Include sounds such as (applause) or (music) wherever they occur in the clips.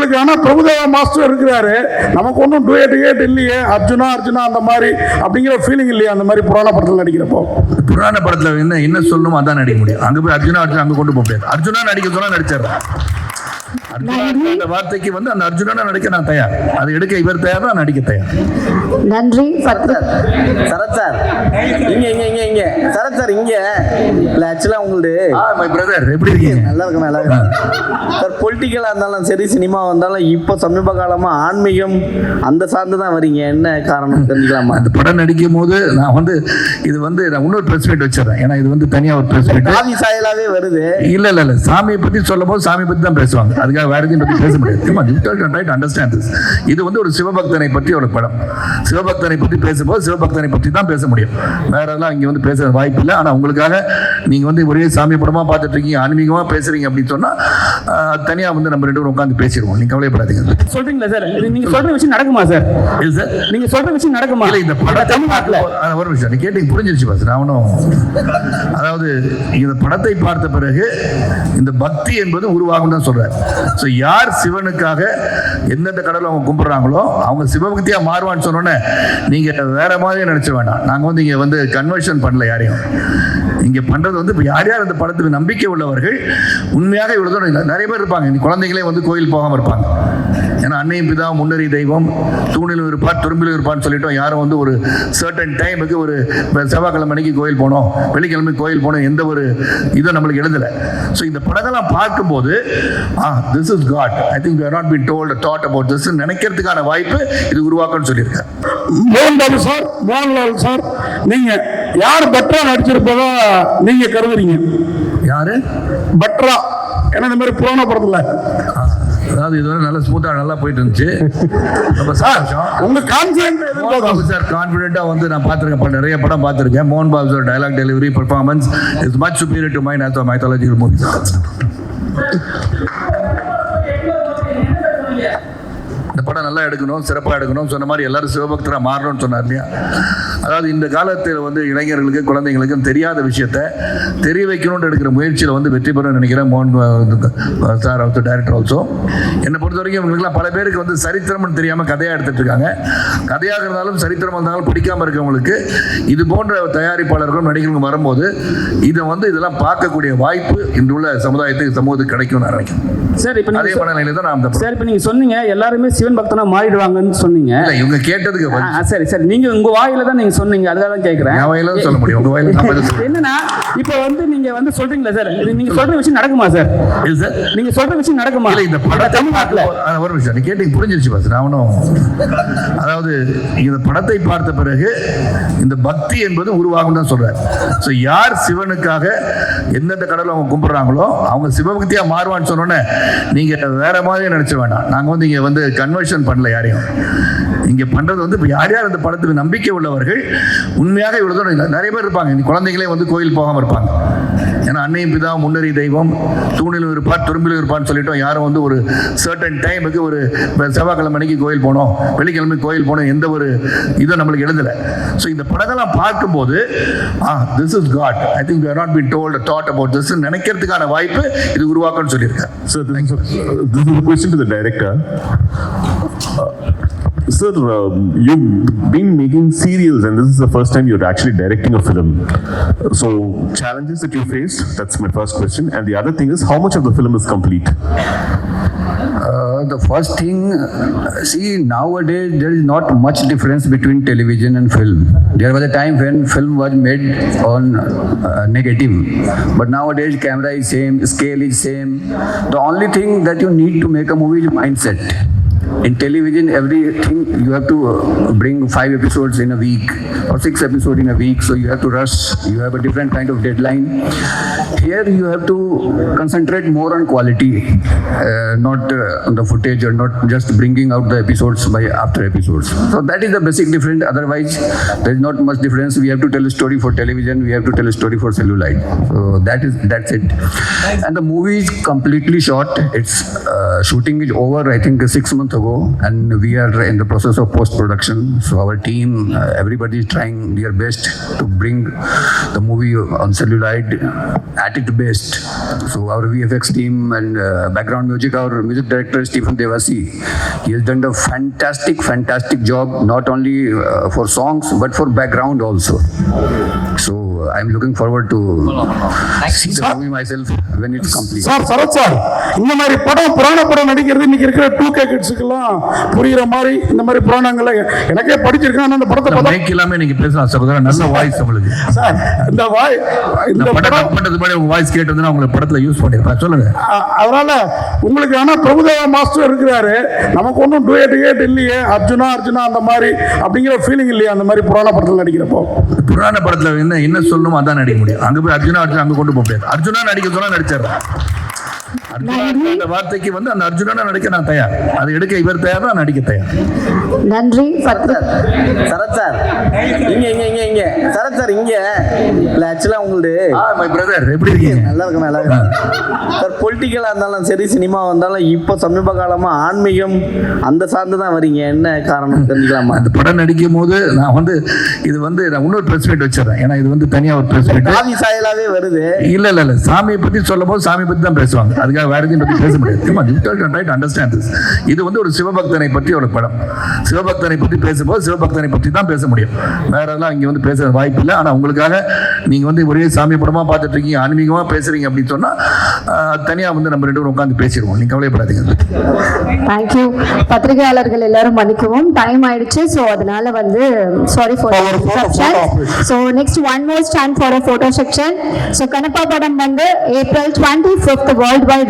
உங்களுக்கு ஆனா பிரபுதேவா மாஸ்டர் இருக்கிறாரு. நமக்கு ஒன்றும் டூயட் கேட் இல்லையே. அர்ஜுனா அர்ஜுனா அந்த மாதிரி அப்படிங்கிற ஃபீலிங் இல்லையா. அந்த மாதிரி புராண படத்தில் நடிக்கிறப்போ. புராண படத்துல என்ன என்ன சொல்லணுமோ அதான் நடிக்க முடியும். அங்கே போய் அர்ஜுனா அர்ஜுனா அங்கே கொண்டு போக முடியாது. அர்ஜுனா நடிக்க சொன்னால் நடிச்சிடுறேன் அந்த வார்த்தைக்கு வந்து அந்த அர்ஜுனா நடிக்க நான் தயார். அது எடுக்க இவர் தயார் நான் நடிக்க தயார். நன்றி. சரத் சார். இங்க இங்க இங்க இங்க. சரத் சார் இங்க. இல்ல ஆக்சுவலா உங்களுது. மை பிரதர் எப்படி இருக்கீங்க? (laughs) நல்லா இருக்கும் நல்லா இருக்கும் சார் பொலிட்டிக்கலா இருந்தாலும் சரி சினிமா வந்தாலும் இப்போ சமீப காலமா ஆன்மீகம் அந்த சார்ந்து தான் வரீங்க. என்ன காரணம் தெரிஞ்சுக்கலாமா? அந்த படம் நடிக்கும் போது நான் வந்து இது வந்து நான் இன்னொரு பிரஸ் மீட் வச்சிடறேன். ஏன்னா இது வந்து தனியா ஒரு பிரஸ் மீட் சாயலாவே வருது. இல்ல இல்ல இல்ல. சாமியை பத்தி சொல்லும் போது சாமி பத்தி தான் பேசுவாங்க. அதுக்காக வேற எதையும் பத்தி பேச முடியாது. அண்டர்ஸ்டாண்ட் இது வந்து ஒரு சிவபக்தனை பற்றி ஒரு படம். சிவபக்தனை பற்றி பேசும்போது சிவபக்தனை பற்றி தான் பேச முடியும். வேற எல்லாம் இங்க வந்து பேச வாய்ப்பு இல்லை. ஆனா உங்களுக்காக நீங்க வந்து ஒரே சாமி படமா பார்த்துட்டு இருக்கீங்க ஆன்மீகமா பேசுறீங்க அப்படின்னு சொன்னா ஆஹ், தனியா வந்து நம்ம ரெண்டு பேரும் உட்காந்து பேசிடுவோம். நீங்க கவலைப்படாதீங்க. சொல்றீங்களா சார்? இது நீங்க சொல்ற விஷயம் நடக்குமா சார்? இல்ல சார். நீங்க சொல்ற விஷயம் நடக்குமா? இல்ல இந்த படத்தை தமிழ்நாட்டுல ஒரு விஷயம் நீ கேட்டீங்க புரிஞ்சிருச்சு பாஸ். நான் ஒன்றும் அதாவது இந்த படத்தை பார்த்த பிறகு இந்த பக்தி என்பது உருவாகும் தான் சொல்றாரு ஸோ யார் சிவனுக்காக எந்தெந்த கடவுளை அவங்க கும்பிட்றாங்களோ அவங்க சிவபக்தியாக மாறுவான்னு சொன்னோன்னே நீங்கள் வேற மாதிரி நினச்ச வேண்டாம் நாங்கள் வந்து இங்கே வந்து கன்வர்ஷன் பண்ணல யாரையும். இங்கே பண்ணுறது வந்து இப்போ யார் யார் அந்த படத்துக்கு நம்பிக்கை உள்ளவர்கள் உண்மையாக இவ்வளோ தூரம் நிறைய பேர் இருப்பாங்க. இந்த குழந்தைகளே வந்து கோயில் போகாமல் இருப்பாங்க. ஏன்னா அன்னையும் பிதா முன்னறி தெய்வம் தூணிலும் இருப்பார் துரும்பிலும் இருப்பான்னு சொல்லிட்டோம். யாரும் வந்து ஒரு சர்டன் டைமுக்கு ஒரு செவ்வாய்க்கிழமை அன்னைக்கு கோயில் போனோம் வெள்ளிக்கிழமை கோயில் போனோம் எந்த ஒரு இதுவும் நம்மளுக்கு எழுதல. ஸோ இந்த படத்தெல்லாம் பார்க்கும்போது ஆ this is God I think not been told thought about this நினைக்கிறதுக்கான வாய்ப்பு இது உருவாக்கும்னு சொல்லியிருக்கேன் மோகன்பாபு சார் மோகன்லால் சார் நீங்க யார் பெட்டரா நடிச்சிருப்பதா நீங்க கருதுறீங்க? யாரு? பெட்டரா ஏன்னா இந்த மாதிரி புராண படத்துல. அதாவது இதுவரை நல்லா ஸ்மூத்தா நல்லா போயிட்டு இருந்துச்சு ரொம்ப சந்தோஷம். உங்க பாபு சார் கான்ஃபிடென்ட்டா வந்து நான் பார்த்துருக்கேன். நிறைய படம் பார்த்துருக்கேன். மோகன் Babu sir dialogue delivery performance is much superior to mine as mythological movie இந்த படம் நல்லா எடுக்கணும் சிறப்பாக எடுக்கணும். சொன்ன மாதிரி எல்லாரும் சிவபக்தராக மாறணும்னு சொன்னார் இல்லையா? அதாவது இந்த காலத்தில் வந்து இளைஞர்களுக்கு குழந்தைங்களுக்கும் தெரியாத விஷயத்த தெரிய வைக்கணும்னு எடுக்கிற முயற்சியில் வந்து வெற்றி பெற நினைக்கிறேன் மோகன் சார் ஆல்சோ டைரக்டர் ஆல்சோ என்னை பொறுத்த வரைக்கும் இவங்களுக்குலாம் பல பேருக்கு வந்து சரித்திரம்னு தெரியாமல் கதையாக எடுத்துட்டு இருக்காங்க. கதையாக இருந்தாலும் சரித்திரம் இருந்தாலும் பிடிக்காம இருக்கவங்களுக்கு இது போன்ற தயாரிப்பாளர்களும் நடிகர்களும் வரும்போது இதை வந்து இதெல்லாம் பார்க்கக்கூடிய வாய்ப்பு இன்று உள்ள சமுதாயத்துக்கு சமூகத்துக்கு கிடைக்கும் நான் நினைக்கிறேன். சார் இப்ப அதே மனநிலையில தான் நான் சார் இப்ப நீங்க சொன்னீங்க எல்லாருமே சிவன் பக்தனா மாறிடுவாங்கன்னு சொன்னீங்க. இவங்க கேட்டதுக்கு சரி சரி. நீங்க உங்க வாயில தான் நீங்க சொன்னீங்க அதுக்காக தான் கேக்குறேன். என் வாயில சொல்ல முடியும். உங்க வாயில நான் பதில் சொல்ல என்னன்னா இப்ப வந்து நீங்க வந்து சொல்றீங்களா சார்? இது நீங்க சொல்ற விஷயம் நடக்குமா சார்? இல்ல சார். நீங்க சொல்ற விஷயம் நடக்குமா? இல்ல இந்த படத்தை தமிழ்நாட்டுல பார்க்க- ஆ, ஒரு விஷயம் நீ கேட்டீங்க புரிஞ்சிருச்சு பாஸ். நான் ஒன்றும் அதாவது இந்த படத்தை பார்த்த பிறகு இந்த பக்தி என்பது உருவாகும் தான் சொல்றாரு ஸோ யார் சிவனுக்காக எந்தெந்த கடவுளை அவங்க கும்பிடுறாங்களோ அவங்க சிவபக்தியா மாறுவான்னு சொன்னோன்னே நீங்க வேற மாதிரி நினைச்ச வேண்டாம் நாங்க வந்து இங்க வந்து கன்வர்ஷன் பண்ணல யாரையும். இங்க பண்றது வந்து இப்ப யார் யார் இந்த படத்துக்கு நம்பிக்கை உள்ளவர்கள் உண்மையாக இவ்வளவு தூரம் நிறைய பேர் இருப்பாங்க. குழந்தைகளே வந்து கோயில் போகாமல் இருப்பாங்க. ஏன்னா அன்னையும் பிதா முன்னறி தெய்வம் தூணிலும் இருப்பார் துரும்பிலும் இருப்பான்னு சொல்லிட்டோம் யாரும் வந்து ஒரு சர்டன் டைமுக்கு ஒரு இப்ப செவ்வாய்க்கிழமை அன்னைக்கு கோயில் போனோம் வெள்ளிக்கிழமை கோயில் போனோம் எந்த ஒரு இதுவும் நம்மளுக்கு எழுதலை. ஸோ இந்த படத்தெல்லாம் பார்க்கும்போது ஆ this is God I think you not been told thought about this நினைக்கிறதுக்கான வாய்ப்பு இது உருவாக்கும்னு சொல்லியிருக்கேன் sir this is question to the director sir, um, you've been making serials, and this is the first time you're actually directing a film. So, challenges that you faced, that's my first question. And the other thing is, how much of the film is complete? Uh, the first thing, see, nowadays there is not much difference between television and film. There was a time when film was made on uh, negative, but nowadays camera is same, scale is same. The only thing that you need to make a movie is mindset. In television, everything you have to uh, bring five episodes in a week or six episodes in a week, so you have to rush. You have a different kind of deadline. Here, you have to concentrate more on quality, uh, not uh, on the footage or not just bringing out the episodes by after episodes. So that is the basic difference. Otherwise, there is not much difference. We have to tell a story for television. We have to tell a story for cellulite. So that is that's it. And the movie is completely shot. Its uh, shooting is over. I think six months ago, and we are in the process of post production. So our team, uh, everybody is trying their best to bring the movie on cellulite at its best. So our VFX team and uh, background music, our music director Stephen Devasi, he has done a fantastic, fantastic job not only uh, for songs but for background also. So I'm looking forward to see the movie myself when it's complete. Sir Sarath sir இந்த மாதிரி படம் புராண படம் நடிக்கிறது இன்னைக்கு இருக்கிற two K கிட்ஸுக்கெல்லாம் புரியுற மாதிரி இந்த மாதிரி புராணங்களை எனக்கே படிச்சிருக்கேன் அந்த படத்தை பார்த்தா. மைக் இல்லாம நீங்க பேசலாம் சகோதரா நல்ல வாய்ஸ் உங்களுக்கு சார் இந்த வாய் இந்த படம் பண்றதுக்கு முன்னாடி உங்க வாய்ஸ் கேட்டதுன்னா உங்களுக்கு படத்துல யூஸ் பண்ணிருப்பேன். சொல்லுங்க. அதனால உங்களுக்கு ஆனா பிரபுதேவா மாஸ்டர் இருக்கிறாரு. நமக்கு ஒன்றும் டூயட் கேட் இல்லையே. அர்ஜுனா அர்ஜுனா அந்த மாதிரி அப்படிங்கிற ஃபீலிங் இல்லையா அந்த மாதிரி புராண படத்தில் நடிக்கிறப்போ. புராண படத்துல என்ன என்ன சொல்லணுமோ அதான் நடிக்க முடியும். அங்க போய் அர்ஜுனா அர்ஜுனா அங்க கொண்டு போக முடியாது. அர்ஜுனா நடிக்க சொன்னா நடிச்சாரு அந்த வார்த்தைக்கு வந்து அந்த அர்ஜுனா நடிக்க நான் தயார். அதை எடுக்க இவர் தயார் நான் நடிக்க தயார். நன்றி. பத்ரு சரத் சார். இங்க இங்க இங்க இங்க. சரத் சார் இங்க. இல்ல ஆக்சுவலா உங்களுது. மை பிரதர் எப்படி இருக்கீங்க? நல்லா இருக்கு நல்லா இருக்கு சார் பொலிட்டிக்கலா இருந்தாலும் சரி சினிமா வந்தாலும் இப்போ சமீப காலமா ஆன்மீகம் அந்த சார்ந்து தான் வரீங்க. என்ன காரணம் தெரிஞ்சுக்கலாமா? அந்த படம் நடிக்கும் போது நான் வந்து இது வந்து நான் இன்னொரு பிரஸ் மீட் வச்சிடறேன். ஏன்னா இது வந்து தனியா ஒரு பிரஸ் மீட் சாயலாவே வருது. இல்ல இல்ல இல்ல. சாமியை பத்தி சொல்லும் போது சாமி பத்தி தான் பேசுவாங்க. அதுக்காக வேற எதையும் பத்தி பேச முடியாது. அண்டர்ஸ்டாண்ட் இது வந்து ஒரு சிவபக்தனை பற்றி ஒரு படம். சிவபக்தனை பற்றி பேசும்போது சிவபக்தனை பற்றி தான் பேச முடியும். வேற எல்லாம் இங்க வந்து பேச வாய்ப்பு இல்லை. ஆனா உங்களுக்காக நீங்க வந்து ஒரே சாமி படமா பார்த்துட்டு இருக்கீங்க ஆன்மீகமா பேசுறீங்க அப்படின்னு சொன்னா ஆஹ், தனியா வந்து நம்ம ரெண்டு பேரும் உட்காந்து பேசிடுவோம். நீங்க கவலைப்படாதீங்க. தேங்க்யூ பத்திரிகையாளர்கள் எல்லாரும் மன்னிக்கவும். டைம் ஆயிடுச்சு. ஸோ அதனால வந்து sorry for so next one more stand for a photo session so Kannappa படம் வந்து April twenty fifth world wide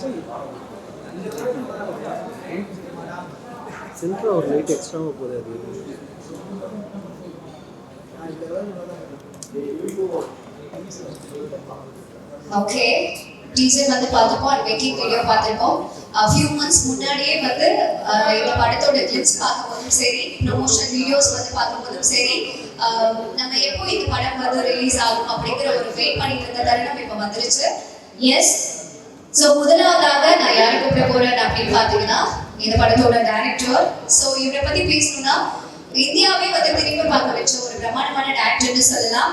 you, ஒரு Thank எக்ஸ்ட்ராவாக so ஓகே டீசர் வந்து பார்த்துப்போம் அண்ட் மேக்கிங் வீடியோ பார்த்துருப்போம் ஃபியூ மந்த்ஸ் முன்னாடியே வந்து இந்த படத்தோட கிளிப்ஸ் பார்க்கும்போதும் சரி ப்ரொமோஷன் வீடியோஸ் வந்து பார்க்கும்போதும் சரி நம்ம எப்போ இந்த படம் வந்து ரிலீஸ் ஆகும் அப்படிங்கிற ஒரு வெயிட் பண்ணிட்டு இருந்த தருணம் இப்போ வந்துருச்சு. எஸ் ஸோ முதலாவதாக நான் யாரை கூப்பிட போறேன் அப்படின்னு பார்த்தீங்கன்னா இந்த படத்தோட டைரக்டர் ஸோ இவரை பத்தி பேசணும்னா இந்தியாவே வந்து திரும்பி பார்க்க வச்ச ஒரு பிரம்மாண்டமான டேரக்டர்னு சொல்லலாம்.